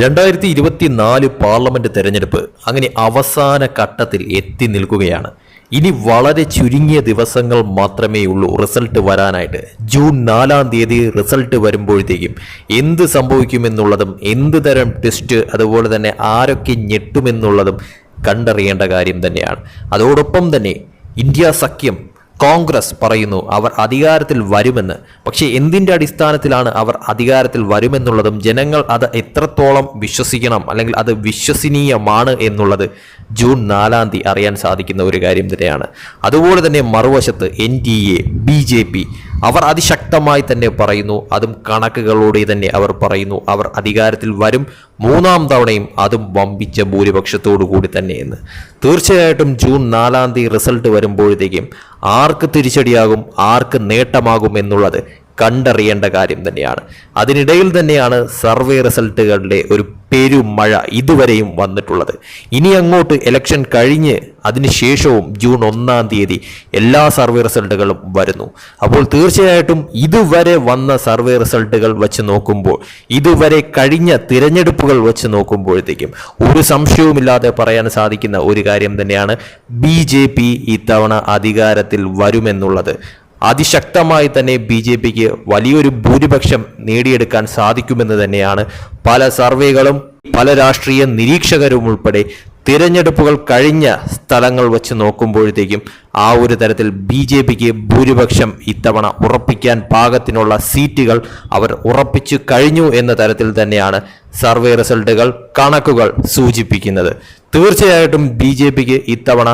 രണ്ടായിരത്തി ഇരുപത്തിനാല് പാർലമെന്റ് തെരഞ്ഞെടുപ്പ് അങ്ങനെ അവസാന ഘട്ടത്തിൽ എത്തി നിൽക്കുകയാണ്. ഇനി വളരെ ചുരുങ്ങിയ ദിവസങ്ങൾ മാത്രമേ ഉള്ളൂ റിസൾട്ട് വരാനായിട്ട്. ജൂൺ നാലാം തീയതി റിസൾട്ട് വരുമ്പോഴത്തേക്കും എന്ത് സംഭവിക്കുമെന്നുള്ളതും എന്ത് തരം ടെസ്റ്റ് അതുപോലെ തന്നെ ആരൊക്കെ ഞെട്ടുമെന്നുള്ളതും കണ്ടറിയേണ്ട കാര്യം തന്നെയാണ്. അതോടൊപ്പം തന്നെ ഇന്ത്യ സഖ്യം കോൺഗ്രസ് പറയുന്നു അവർ അധികാരത്തിൽ വരുമെന്ന്. പക്ഷേ എന്തിന്റെ അടിസ്ഥാനത്തിലാണ് അവർ അധികാരത്തിൽ വരുമെന്നുള്ളതും ജനങ്ങൾ അത് എത്രത്തോളം വിശ്വസിക്കണം അല്ലെങ്കിൽ അത് വിശ്വസനീയമാണ് എന്നുള്ളത് ജൂൺ നാലാം തീയതി അറിയാൻ സാധിക്കുന്ന ഒരു കാര്യം തന്നെയാണ്. അതുപോലെ തന്നെ മറുവശത്ത് N D A B J P അവർ അതിശക്തമായി തന്നെ പറയുന്നു അതും കണക്കുകളോടെ തന്നെ അവർ പറയുന്നു അവർ അധികാരത്തിൽ വരും മൂന്നാം തവണയും അതും വമ്പിച്ച ഭൂരിപക്ഷത്തോടു കൂടി തന്നെയെന്ന്. തീർച്ചയായിട്ടും ജൂൺ നാലാം തീയതി റിസൾട്ട് വരുമ്പോഴത്തേക്കും ആർക്ക് തിരിച്ചടിയാകും ആർക്ക് നേട്ടമാകും എന്നുള്ളത് കണ്ടറിയേണ്ട കാര്യം തന്നെയാണ്. അതിനിടയിൽ തന്നെയാണ് സർവേ റിസൾട്ടുകളുടെ ഒരു പെരുമഴ ഇതുവരെയും വന്നിട്ടുള്ളത്. ഇനി അങ്ങോട്ട് ഇലക്ഷൻ കഴിഞ്ഞ് അതിനുശേഷവും ജൂൺ ഒന്നാം തീയതി എല്ലാ സർവേ റിസൾട്ടുകളും വരുന്നു. അപ്പോൾ തീർച്ചയായിട്ടും ഇതുവരെ വന്ന സർവേ റിസൾട്ടുകൾ വെച്ച് നോക്കുമ്പോൾ ഇതുവരെ കഴിഞ്ഞ തിരഞ്ഞെടുപ്പുകൾ വെച്ച് നോക്കുമ്പോഴത്തേക്കും ഒരു സംശയവുമില്ലാതെ പറയാൻ സാധിക്കുന്ന ഒരു കാര്യം തന്നെയാണ് ബി ജെ പി ഇത്തവണ അധികാരത്തിൽ വരുമെന്നുള്ളത്. അതിശക്തമായി തന്നെ ബി ജെ പിക്ക് വലിയൊരു ഭൂരിപക്ഷം നേടിയെടുക്കാൻ സാധിക്കുമെന്ന് തന്നെയാണ് പല സർവേകളും പല രാഷ്ട്രീയ നിരീക്ഷകരും ഉൾപ്പെടെ തിരഞ്ഞെടുപ്പുകൾ കഴിഞ്ഞ സ്ഥലങ്ങൾ വെച്ച് നോക്കുമ്പോഴത്തേക്കും ആ ഒരു തരത്തിൽ ബി ജെ പിക്ക് ഭൂരിപക്ഷം ഇത്തവണ ഉറപ്പിക്കാൻ പാകത്തിനുള്ള സീറ്റുകൾ അവർ ഉറപ്പിച്ചു കഴിഞ്ഞു എന്ന തരത്തിൽ തന്നെയാണ് സർവേ റിസൾട്ടുകൾ കണക്കുകൾ സൂചിപ്പിക്കുന്നത്. തീർച്ചയായിട്ടും ബി ജെ പിക്ക് ഇത്തവണ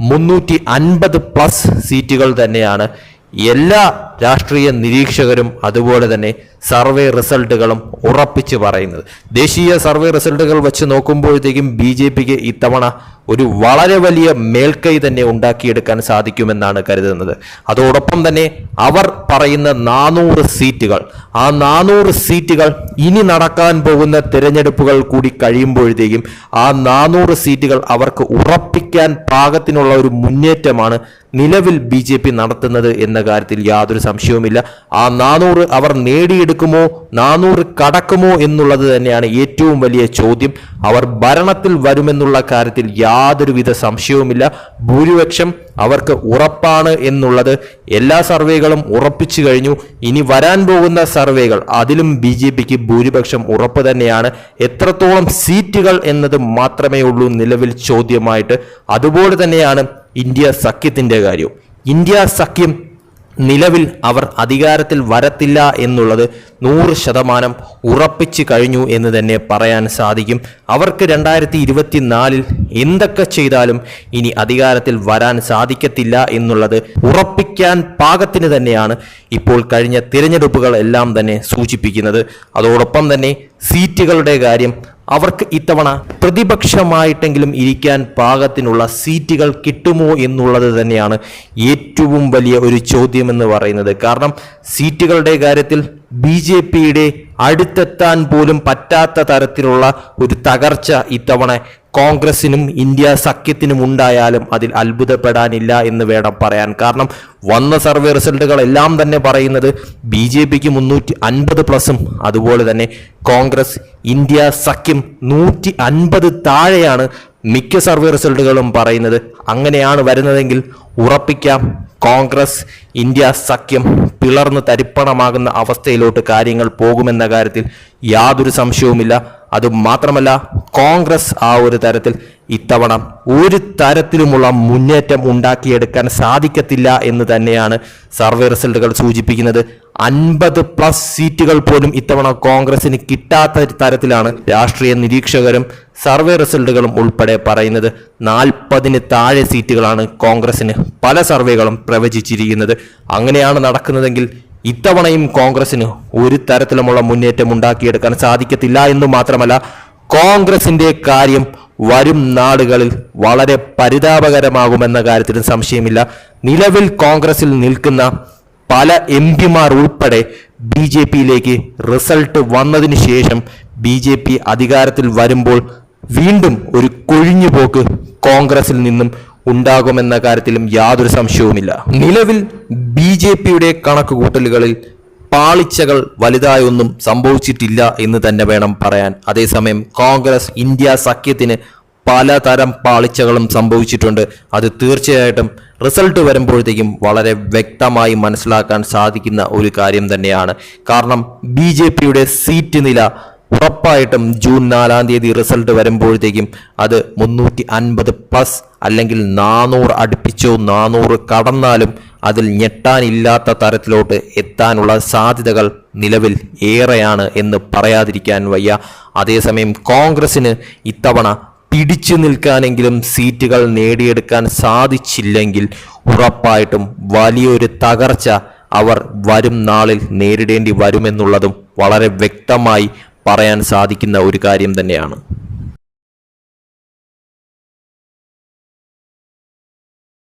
മുന്നൂറ്റി അൻപത് പ്ലസ് സീറ്റുകൾ തന്നെയാണ് എല്ലാ രാഷ്ട്രീയ നിരീക്ഷകരും അതുപോലെ തന്നെ സർവേ റിസൾട്ടുകളും ഉറപ്പിച്ച് പറയുന്നത്. ദേശീയ സർവേ റിസൾട്ടുകൾ വെച്ച് നോക്കുമ്പോഴത്തേക്കും ബി ജെ പിക്ക് ഇത്തവണ ഒരു വളരെ വലിയ മേൽക്കൈ തന്നെ ഉണ്ടാക്കിയെടുക്കാൻ സാധിക്കുമെന്നാണ് കരുതുന്നത്. അതോടൊപ്പം തന്നെ അവർ പറയുന്ന നാനൂറ് സീറ്റുകൾ ആ നാനൂറ് സീറ്റുകൾ ഇനി നടക്കാൻ പോകുന്ന തിരഞ്ഞെടുപ്പുകൾ കൂടി കഴിയുമ്പോഴത്തേക്കും ആ നാനൂറ് സീറ്റുകൾ അവർക്ക് ഉറപ്പിക്കാൻ പാകത്തിനുള്ള ഒരു മുന്നേറ്റമാണ് നിലവിൽ ബി ജെ പി നടത്തുന്നത് എന്ന കാര്യത്തിൽ യാതൊരു സംശയവുമില്ല. ആ നാനൂറ് അവർ നേടിയെടുക്കുമോ നാനൂറ് കടക്കുമോ എന്നുള്ളത് തന്നെയാണ് ഏറ്റവും വലിയ ചോദ്യം. അവർ ഭരണത്തിൽ വരുമെന്നുള്ള കാര്യത്തിൽ യാതൊരുവിധ സംശയവുമില്ല. ഭൂരിപക്ഷം അവർക്ക് ഉറപ്പാണ് എന്നുള്ളത് എല്ലാ സർവേകളും ഉറപ്പിച്ചു കഴിഞ്ഞു. ഇനി വരാൻ പോകുന്ന സർവേകൾ അതിലും ബി ജെ പിക്ക് ഭൂരിപക്ഷം ഉറപ്പ് തന്നെയാണ്. എത്രത്തോളം സീറ്റുകൾ എന്നത് മാത്രമേ ഉള്ളൂ നിലവിൽ ചോദ്യമായിട്ട്. അതുപോലെ തന്നെയാണ് ഇന്ത്യ സഖ്യത്തിന്റെ കാര്യം. ഇന്ത്യ സഖ്യം നിലവിൽ അവർ അധികാരത്തിൽ വരത്തില്ല എന്നുള്ളത് നൂറ് ശതമാനം ഉറപ്പിച്ചു കഴിഞ്ഞു എന്ന് തന്നെ പറയാൻ സാധിക്കും. അവർക്ക് രണ്ടായിരത്തി ഇരുപത്തിനാലിൽ എന്തൊക്കെ ചെയ്താലും ഇനി അധികാരത്തിൽ വരാൻ സാധിക്കത്തില്ല എന്നുള്ളത് ഉറപ്പിക്കാൻ പാകത്തിന് തന്നെയാണ് ഇപ്പോൾ കഴിഞ്ഞ തിരഞ്ഞെടുപ്പുകൾ എല്ലാം തന്നെ സൂചിപ്പിക്കുന്നത്. അതോടൊപ്പം തന്നെ സീറ്റുകളുടെ കാര്യം അവർക്ക് ഇത്തവണ പ്രതിപക്ഷമായിട്ടെങ്കിലും ഇരിക്കാൻ പാകത്തിനുള്ള സീറ്റുകൾ കിട്ടുമോ എന്നുള്ളത് തന്നെയാണ് ഏറ്റവും വലിയ ഒരു ചോദ്യമെന്ന് പറയുന്നത്. കാരണം സീറ്റുകളുടെ കാര്യത്തിൽ ബി ജെ പിയുടെ അടുത്തെത്താൻ പോലും പറ്റാത്ത തരത്തിലുള്ള ഒരു തകർച്ച ഇത്തവണ കോൺഗ്രസിനും ഇന്ത്യ സഖ്യത്തിനും ഉണ്ടായാലും അതിൽ അത്ഭുതപ്പെടാനില്ല എന്ന് വേണം പറയാൻ. കാരണം വന്ന സർവേ റിസൾട്ടുകൾ എല്ലാം തന്നെ പറയുന്നത് ബി ജെ പിക്ക് മുന്നൂറ്റി അൻപത് പ്ലസും അതുപോലെ തന്നെ കോൺഗ്രസ് ഇന്ത്യ സഖ്യം നൂറ്റി അൻപത് താഴെയാണ് മിക്ക സർവേ റിസൾട്ടുകളും പറയുന്നത്. അങ്ങനെയാണ് വരുന്നതെങ്കിൽ ഉറപ്പിക്കാം കോൺഗ്രസ് ഇന്ത്യ സഖ്യം പിളർന്ന് തരിപ്പണമാകുന്ന അവസ്ഥയിലോട്ട് കാര്യങ്ങൾ പോകുമെന്ന കാര്യത്തിൽ യാതൊരു സംശയവുമില്ല. അത് മാത്രമല്ല കോൺഗ്രസ് ആ ഒരു തരത്തിൽ ഇത്തവണ ഒരു തരത്തിലുമുള്ള മുന്നേറ്റം ഉണ്ടാക്കിയെടുക്കാൻ സാധിക്കത്തില്ല എന്ന് തന്നെയാണ് സർവേ റിസൾട്ടുകൾ സൂചിപ്പിക്കുന്നത്. അൻപത് പ്ലസ് സീറ്റുകൾ പോലും ഇത്തവണ കോൺഗ്രസിന് കിട്ടാത്ത തരത്തിലാണ് രാഷ്ട്രീയ നിരീക്ഷകരും സർവേ റിസൾട്ടുകളും ഉൾപ്പെടെ പറയുന്നത്. നാൽപ്പതിന് താഴെ സീറ്റുകളാണ് കോൺഗ്രസിന് പല സർവേകളും പ്രവചിച്ചിരിക്കുന്നത്. അങ്ങനെയാണ് നടക്കുന്നതെങ്കിൽ ഇത്തവണയും കോൺഗ്രസിന് ഒരു തരത്തിലുമുള്ള മുന്നേറ്റം ഉണ്ടാക്കിയെടുക്കാൻ സാധിക്കത്തില്ല എന്ന് മാത്രമല്ല കോൺഗ്രസിന്റെ കാര്യം വരും നാളുകളിൽ വളരെ പരിതാപകരമാകുമെന്ന കാര്യത്തിൽ സംശയമില്ല. നിലവിൽ കോൺഗ്രസിൽ നിൽക്കുന്ന പല എം പിമാർ ഉൾപ്പെടെ ബി ജെ പിയിലേക്ക് റിസൾട്ട് വന്നതിന് ശേഷം ബി ജെ പി അധികാരത്തിൽ വരുമ്പോൾ വീണ്ടും ഒരു കൊഴിഞ്ഞുപോക്ക് കോൺഗ്രസിൽ നിന്നും ഉണ്ടാകുമെന്ന കാര്യത്തിലും യാതൊരു സംശയവുമില്ല. നിലവിൽ ബി ജെ പിയുടെ കണക്കുകൂട്ടലുകളിൽ പാളിച്ചകൾ വലുതായൊന്നും സംഭവിച്ചിട്ടില്ല എന്ന് തന്നെ വേണം പറയാൻ. അതേസമയം കോൺഗ്രസ് ഇന്ത്യ സഖ്യത്തിന് പലതരം പാളിച്ചകളും സംഭവിച്ചിട്ടുണ്ട്. അത് തീർച്ചയായിട്ടും റിസൾട്ട് വരുമ്പോഴത്തേക്കും വളരെ വ്യക്തമായി മനസ്സിലാക്കാൻ സാധിക്കുന്ന ഒരു കാര്യം തന്നെയാണ്. കാരണം ബി സീറ്റ് നില ഉറപ്പായിട്ടും ജൂൺ നാലാം തീയതി റിസൾട്ട് വരുമ്പോഴത്തേക്കും അത് മുന്നൂറ്റി അൻപത് പ്ലസ് അല്ലെങ്കിൽ നാനൂറ് അടുപ്പിച്ചോ നാനൂറ് കടന്നാലും അതിൽ ഞെട്ടാനില്ലാത്ത തരത്തിലോട്ട് എത്താനുള്ള സാധ്യതകൾ നിലവിൽ ഏറെയാണ് എന്ന് പറയാതിരിക്കാൻ വയ്യ. അതേസമയം കോൺഗ്രസിന് ഇത്തവണ പിടിച്ചു നിൽക്കാനെങ്കിലും സീറ്റുകൾ നേടിയെടുക്കാൻ സാധിച്ചില്ലെങ്കിൽ ഉറപ്പായിട്ടും വലിയൊരു തകർച്ച അവർ വരും നാളിൽ നേരിടേണ്ടി വരുമെന്നുള്ളതും വളരെ വ്യക്തമായി പറയാൻ സാധിക്കുന്ന ഒരു കാര്യം തന്നെയാണ്.